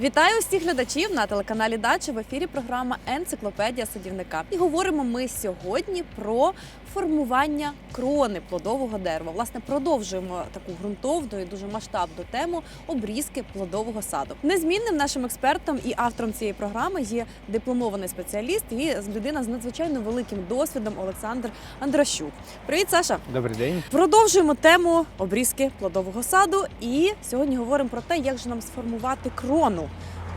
Вітаю усіх глядачів на телеканалі Дача в ефірі. Програма Енциклопедія садівника. І говоримо ми сьогодні про формування крони плодового дерева. Власне, продовжуємо таку ґрунтовну і дуже масштабну тему обрізки плодового саду. Незмінним нашим експертом і автором цієї програми є дипломований спеціаліст і людина з надзвичайно великим досвідом Олександр Андрощук. Привіт, Саша! Добрий день. Продовжуємо тему обрізки плодового саду. І сьогодні говоримо про те, як же нам сформувати крону.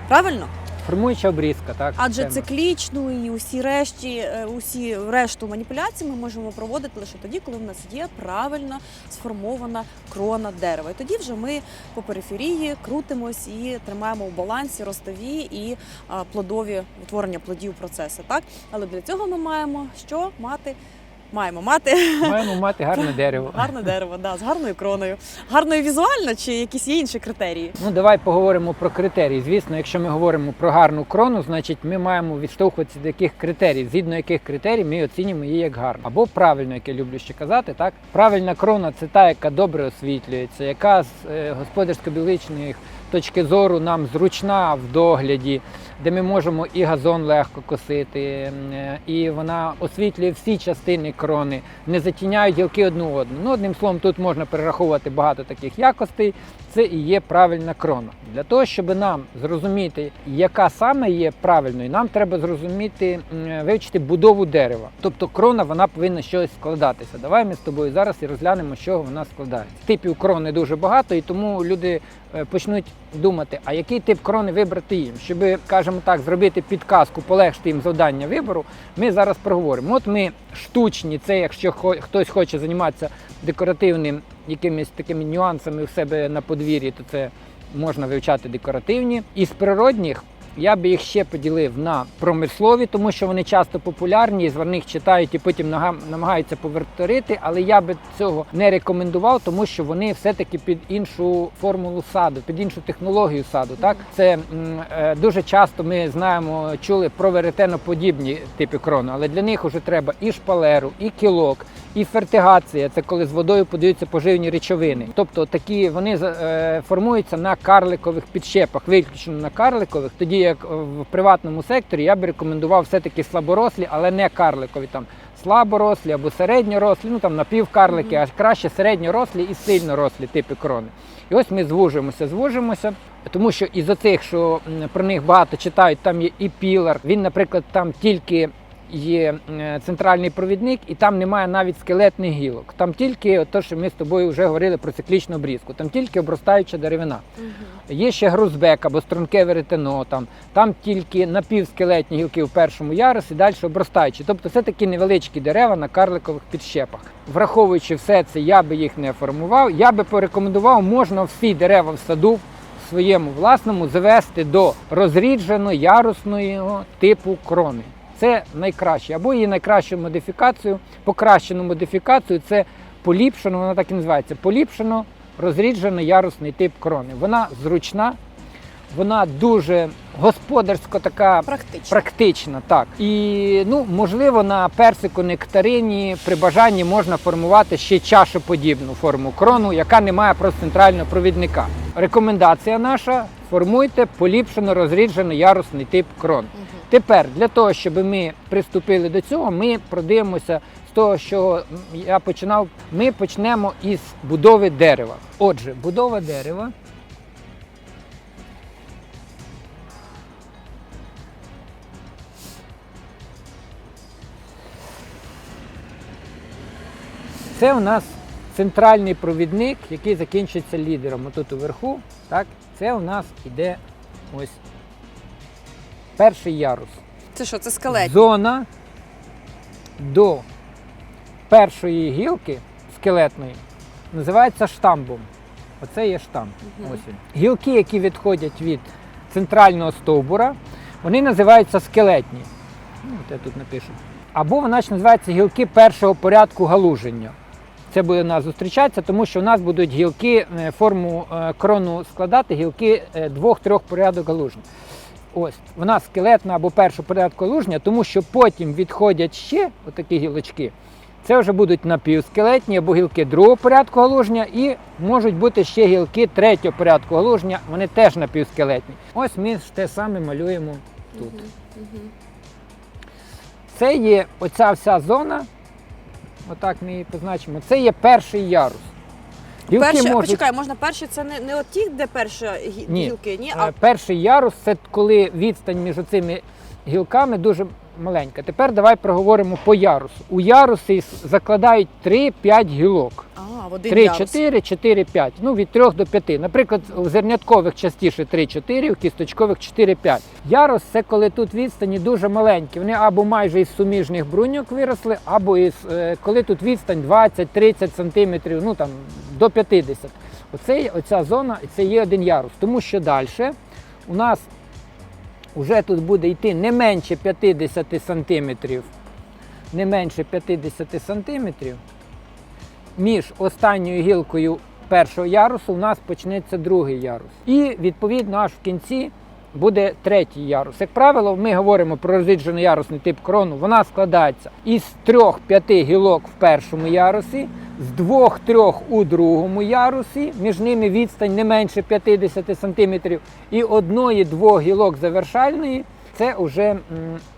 Правильно? Формуюча обрізка, так? Адже циклічну і усі решті, е, усі решту маніпуляцій ми можемо проводити лише тоді, коли в нас є правильно сформована крона дерева. І тоді вже ми по периферії крутимось і тримаємо в балансі ростові і плодові утворення плодів процеси. Так, але для цього ми маємо що мати. Маємо мати Маємо мати гарне дерево. гарне дерево, да, з гарною кроною. Гарною візуально чи якісь є інші критерії? Ну, давай поговоримо про критерії. Звісно, якщо ми говоримо про гарну крону, значить ми маємо відштовхуватися до яких критерій, згідно яких критерій ми оцінюємо її як гарну. Або правильно, як я люблю ще казати, так правильна крона це та, яка добре освітлюється, яка з е, господарсько-біологічної точки зору нам зручна в догляді, де ми можемо і газон легко косити, і вона освітлює всі частини крони, не затіняють гілки одну одну. Ну, одним словом, тут можна перераховувати багато таких якостей. Це і є правильна крона. Для того, щоб нам зрозуміти, яка саме є правильною, нам треба зрозуміти, вивчити будову дерева. Тобто крона вона повинна щось складатися. Давай ми з тобою зараз і розглянемо, з чого вона складається. Типів крони дуже багато, і тому люди е, почнуть думати, а який тип крони вибрати їм, щоб, скажімо так, зробити підказку, полегшити їм завдання вибору. Ми зараз проговоримо. От ми штучні, це якщо хтось хоче займатися декоративним якимись такими нюансами в себе на подвір'ї, то це можна вивчати декоративні. Із природних я би їх ще поділив на промислові, тому що вони часто популярні, з них читають і потім намагаються повторити, але я би цього не рекомендував, тому що вони все-таки під іншу формулу саду, під іншу технологію саду. Так це е, дуже часто ми знаємо, чули про веретеноподібні типи крону, але для них вже треба і шпалеру, і кілок, і фертигація це коли з водою подаються поживні речовини. Тобто такі вони е, формуються на карликових підщепах, виключно на карликових. Тоді як в приватному секторі я б рекомендував все-таки слаборослі, але не карликові там. Слаборослі або середньорослі, ну там напівкарлики, а краще середньорослі і сильнорослі типи крони. І ось ми звужуємося, звужуємося, тому що із оцих, що про них багато читають, там є і пілар. Він, наприклад, там тільки є е, центральний провідник, і там немає навіть скелетних гілок. Там тільки те, що ми з тобою вже говорили про циклічну обрізку, там тільки обростаюча деревина. Є ще грузбек або струнке веретено, там, там тільки напівскелетні гілки в першому ярусі, далі обростаючі. Тобто це такі невеличкі дерева на карликових підщепах. Враховуючи все це, я би їх не формував. Я би порекомендував, можна всі дерева в саду своєму власному завести до розріджено-ярусного типу крони. Це найкраще. Або її найкращу модифікацію, покращену модифікацію це поліпшено, вона так і називається. Поліпшено розріджено ярусний тип крони. Вона зручна, вона дуже господарсько така Практично. практична, так. І ну, можливо, на персику нектарині при бажанні можна формувати ще чашоподібну форму крону, яка не має просто центрального провідника. Рекомендація наша: формуйте поліпшено розріджено ярусний тип крон. Тепер для того, щоб ми приступили до цього, ми продивимося з того, що я починав. Ми почнемо із будови дерева. Отже, будова дерева. Це у нас центральний провідник, який закінчується лідером. Отут уверху. Так, це у нас іде ось перший ярус. Це що, це скелет? Зона до першої гілки скелетної називається штамбом. Оце є штамп. Мгм. Ось він. Гілки, які відходять від центрального стовбура, вони називаються скелетні. Ну, от я тут напишу. Або вона ж називається гілки першого порядку галуження. Це буде у нас зустрічатися, тому що у нас будуть гілки е, форму е, крону складати, гілки е, двох-трьох порядок галуження. Ось вона скелетна або першого порядку галуження, тому що потім відходять ще отакі гілочки, Це вже будуть напівскелетні або гілки другого порядку галуження, і можуть бути ще гілки третього порядку галуження, вони теж напівскелетні. Ось ми ж те саме малюємо тут. Це є оця вся зона, отак ми її позначимо, це є перший ярус. Гілки Перше, можуть- почекай, можна перші, це не, не от ті, де перші гі- Ні. гілки, ні, Е, а Перший ярус це коли відстань між цими гілками дуже маленька. Тепер давай проговоримо по ярусу. У яруси закладають 3-5 гілок. а, в один 3, ярус. 4, 4, 5. Ну, від 3 до 5. Наприклад, у зерняткових частіше 3, 4, у кісточкових 4, 5. Ярус це коли тут відстані дуже маленькі. Вони або майже із суміжних бруньок виросли, або із е, коли тут відстань 20-30 сантиметрів, ну там до 50. Оце, оця зона це є один ярус. Тому що далі у нас вже тут буде йти не менше 50 сантиметрів, не менше 50 сантиметрів між останньою гілкою першого ярусу у нас почнеться другий ярус. І відповідно аж в кінці буде третій ярус. Як правило, ми говоримо про розріджений ярусний тип крону. Вона складається із трьох-п'яти гілок в першому ярусі, з двох-трьох у другому ярусі, між ними відстань не менше 50 см, і одної-двох гілок завершальної це вже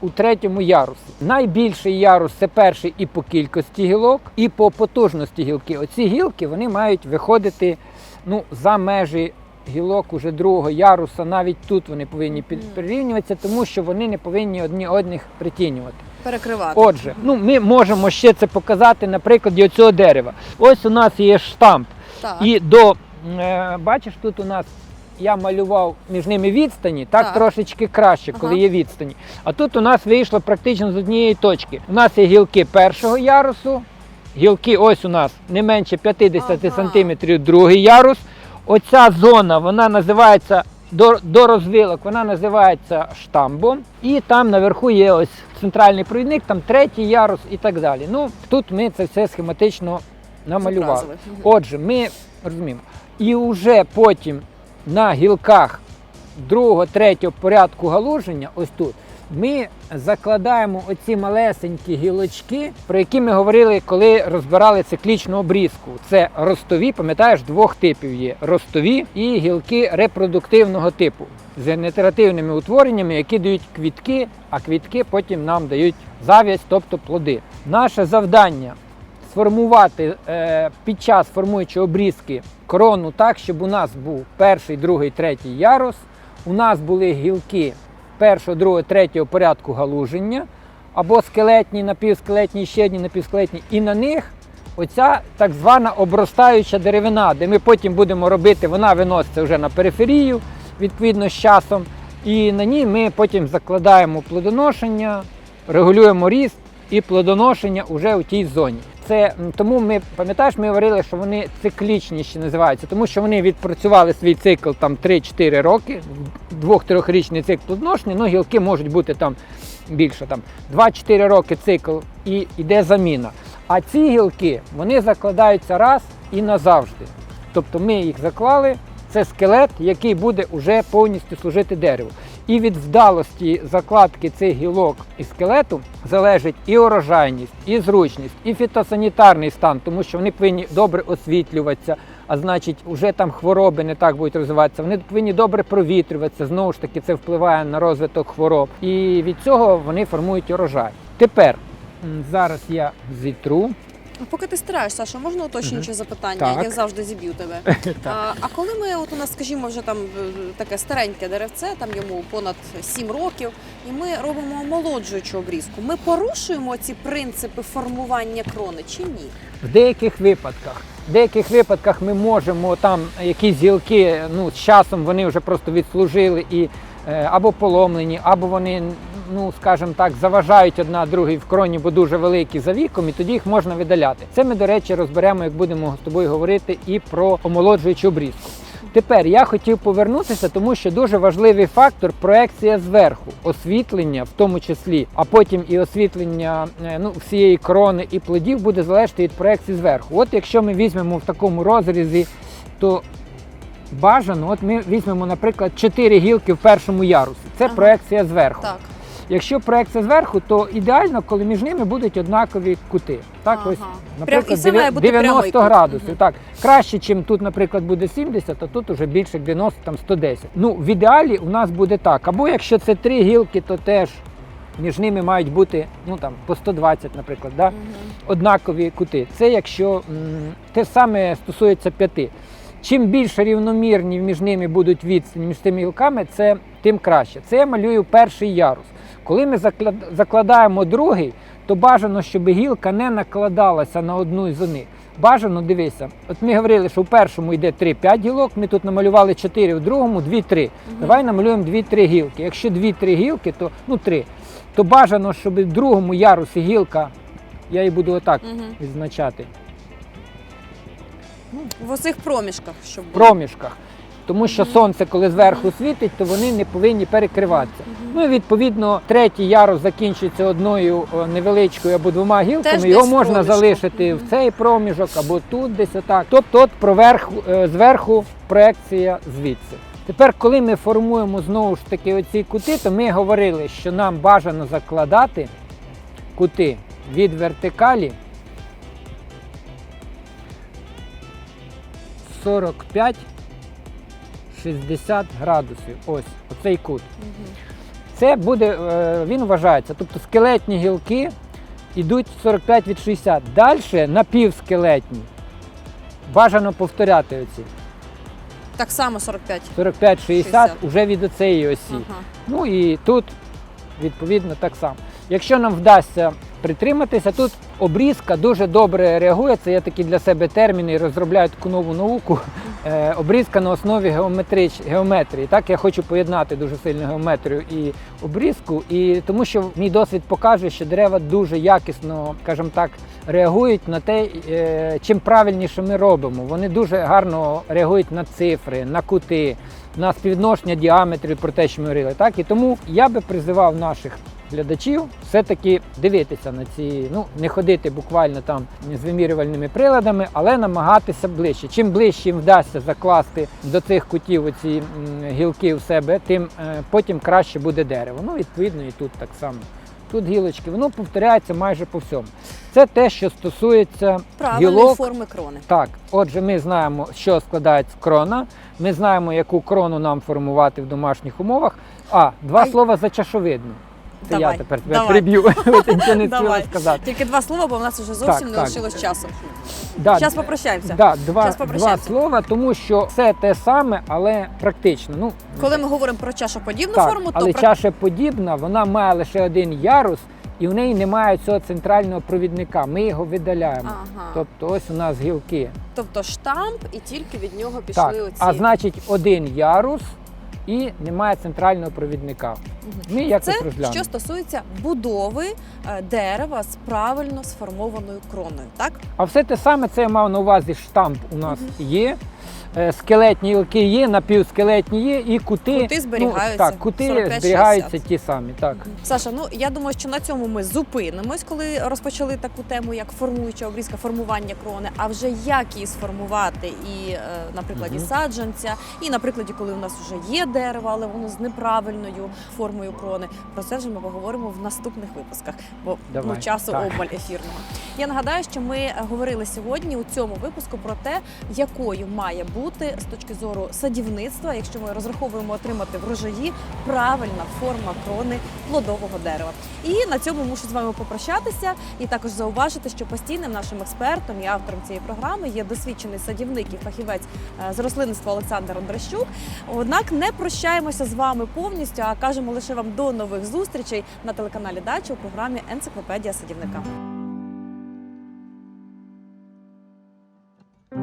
у третьому ярусі. Найбільший ярус це перший і по кількості гілок, і по потужності гілки. Оці гілки вони мають виходити ну, за межі гілок уже другого яруса. Навіть тут вони повинні під- прирівнюватися, тому що вони не повинні одні одних притінювати. перекривати. Отже, ну ми можемо ще це показати на прикладі цього дерева. Ось у нас є штамп. так. І до е, бачиш, тут у нас я малював між ними відстані, так, Так. трошечки краще, коли Ага. є відстані. А тут у нас вийшло практично з однієї точки. У нас є гілки першого ярусу, гілки ось у нас не менше 50 Ага. сантиметрів, другий ярус. Оця зона вона називається до, до розвилок, вона називається штамбом. І там наверху є ось центральний провідник, там третій ярус і так далі. Ну тут ми це все схематично намалювали. Отже, ми розуміємо. І вже потім на гілках другого, третього порядку галуження, ось тут, ми закладаємо оці малесенькі гілочки, про які ми говорили, коли розбирали циклічну обрізку. Це ростові, пам'ятаєш, двох типів є: ростові і гілки репродуктивного типу з генеративними утвореннями, які дають квітки, а квітки потім нам дають зав'язь, тобто плоди. Наше завдання сформувати е, під час формуючої обрізки корону так, щоб у нас був перший, другий, третій ярус. У нас були гілки першого, другого, третього порядку галуження, або скелетні, напівскелетні, ще одні напівскелетні, і на них оця так звана обростаюча деревина, де ми потім будемо робити, вона виноситься вже на периферію, відповідно з часом. І на ній ми потім закладаємо плодоношення, регулюємо ріст і плодоношення вже у тій зоні. Це тому ми пам'ятаєш, ми говорили, що вони циклічні ще називаються, тому що вони відпрацювали свій цикл там 3-4 роки, двох-трьохрічний цикл плодоношення, ну гілки можуть бути там більше там 2-4 роки цикл і йде заміна. А ці гілки вони закладаються раз і назавжди. Тобто ми їх заклали, це скелет, який буде уже повністю служити дереву. І від вдалості закладки цих гілок і скелету залежить і урожайність, і зручність, і фітосанітарний стан, тому що вони повинні добре освітлюватися, а значить, вже там хвороби не так будуть розвиватися. Вони повинні добре провітрюватися. Знову ж таки, це впливає на розвиток хвороб. І від цього вони формують урожай. Тепер зараз я зітру. А Поки ти стираєш, Саша, можна уточнююче запитання? Так. Я завжди зіб'ю тебе. а, а коли ми, от у нас, скажімо, вже там е, таке стареньке деревце, там йому понад 7 років, і ми робимо омолоджуючу обрізку, ми порушуємо ці принципи формування крони чи ні? В деяких випадках. В деяких випадках ми можемо там якісь гілки, ну з часом вони вже просто відслужили і е, або поломлені, або вони, ну скажімо так, заважають одна другій в кроні, бо дуже великі за віком, і тоді їх можна видаляти. Це ми, до речі, розберемо, як будемо з тобою говорити, і про омолоджуючу обрізку. Тепер я хотів повернутися, тому що дуже важливий фактор проекція зверху, освітлення в тому числі, а потім і освітлення е, ну, всієї крони і плодів буде залежати від проекції зверху. От якщо ми візьмемо в такому розрізі, то бажано, от ми візьмемо, наприклад, 4 гілки в першому ярусі. Це Ага. проекція зверху. Так. Якщо проекція зверху, то ідеально, коли між ними будуть однакові кути. Так, Ага. ось, наприклад, це 90 прямий кут. градусів. Мгм. Так, краще, чим тут, наприклад, буде 70, а тут уже більше 90, там 110. Ну, в ідеалі у нас буде так. Або якщо це три гілки, то теж між ними мають бути ну там по 120, наприклад. Да? Мгм. однакові кути. Це якщо те саме стосується п'яти. Чим більше рівномірні між ними будуть відстані між тими гілками, це тим краще. Це я малюю перший ярус. Коли ми закладаємо другий, то бажано, щоб гілка не накладалася на одну із них. Бажано, дивися, от ми говорили, що в першому йде 3-5 гілок, ми тут намалювали 4, в другому 2-3. Давай намалюємо 2-3 гілки. Якщо 2-3 гілки, то ну 3, то бажано, щоб в другому ярусі гілка, я її буду отак Мгм. відзначати, В оцих проміжках, щоб було. проміжках. Тому що сонце, коли зверху світить, то вони не повинні перекриватися. Ну і відповідно, третій ярус закінчується одною о, невеличкою або двома гілками. Теж Його десь можна проміжку. залишити в цей проміжок або тут, десь отак. Тобто, от проверху, е, зверху проекція звідси. Тепер, коли ми формуємо знову ж таки оці кути, то ми говорили, що нам бажано закладати кути від вертикалі 45-60 градусів. Ось оцей кут. Це буде, е, він вважається. Тобто скелетні гілки йдуть 45 від 60. Далі напівскелетні. Бажано повторяти оці. Так само 45. 45-60 60. вже від оцеї осі. Ага. Ну і тут відповідно так само. Якщо нам вдасться притриматися, тут обрізка дуже добре реагує. Це я такі для себе терміни розробляю таку нову науку. Е, обрізка на основі геометрич, геометрії. Так я хочу поєднати дуже сильно геометрію і обрізку, і тому що мій досвід покаже, що дерева дуже якісно, скажімо так, реагують на те, е, чим правильніше ми робимо. Вони дуже гарно реагують на цифри, на кути, на співвідношення діаметрів, про те, що ми говорили. Так і тому я би призивав наших глядачів все-таки дивитися на ці, ну не ходити буквально там з вимірювальними приладами, але намагатися ближче. Чим ближче їм вдасться закласти до цих кутів оці гілки в себе, тим е, потім краще буде дерево. Ну, відповідно, і тут так само. Тут гілочки, воно повторяється майже по всьому. Це те, що стосується Правильної гілок. форми крони. Так, отже, ми знаємо, що складається крона. Ми знаємо, яку крону нам формувати в домашніх умовах. А, два А слова за чашовидну. Це Давай, я тепер тебе давай. приб'ю. Ти нічого не Давай. сказати. Тільки два слова, бо в нас вже зовсім Так, не так. лишилось часу. Да, Зараз попрощаємося. да, два, Щас два попрощаємося. слова, тому що все те саме, але практично. Ну, Коли ми говоримо про чашоподібну так, форму, то але про- чаша подібна, вона має лише один ярус, і в неї немає цього центрального провідника. Ми його видаляємо. Ага. Тобто ось у нас гілки. Тобто штамп, і тільки від нього пішли Так, оці. а значить один ярус і немає центрального провідника. Ми якось Це розглянемо. що стосується будови е, дерева з правильно сформованою кроною, так? А все те саме це я мав на увазі штамп у нас є. Е, Скелетні гілки є, напівскелетні є, і кути, Кути зберігаються, Ну, так, кути 45-60. зберігаються ті самі. Так. Саша, ну я думаю, що на цьому ми зупинимось, коли розпочали таку тему, як формуюча обрізка, формування крони. А вже як її сформувати, і е, на прикладі саджанця, і на прикладі, коли у нас вже є дерево, але воно з неправильною формою крони. Про це вже ми поговоримо в наступних випусках, бо Давай, ну, часу так. обмаль ефірного. Я нагадаю, що ми говорили сьогодні у цьому випуску про те, якою має бути з точки зору садівництва, якщо ми розраховуємо отримати врожаї, правильна форма крони плодового дерева. І на цьому мушу з вами попрощатися і також зауважити, що постійним нашим експертом і автором цієї програми є досвідчений садівник і фахівець е, з рослинництва Олександр Ондращук. Однак не прощаємося з вами повністю, а кажемо лише вам до нових зустрічей на телеканалі Дача у програмі Енциклопедія садівника.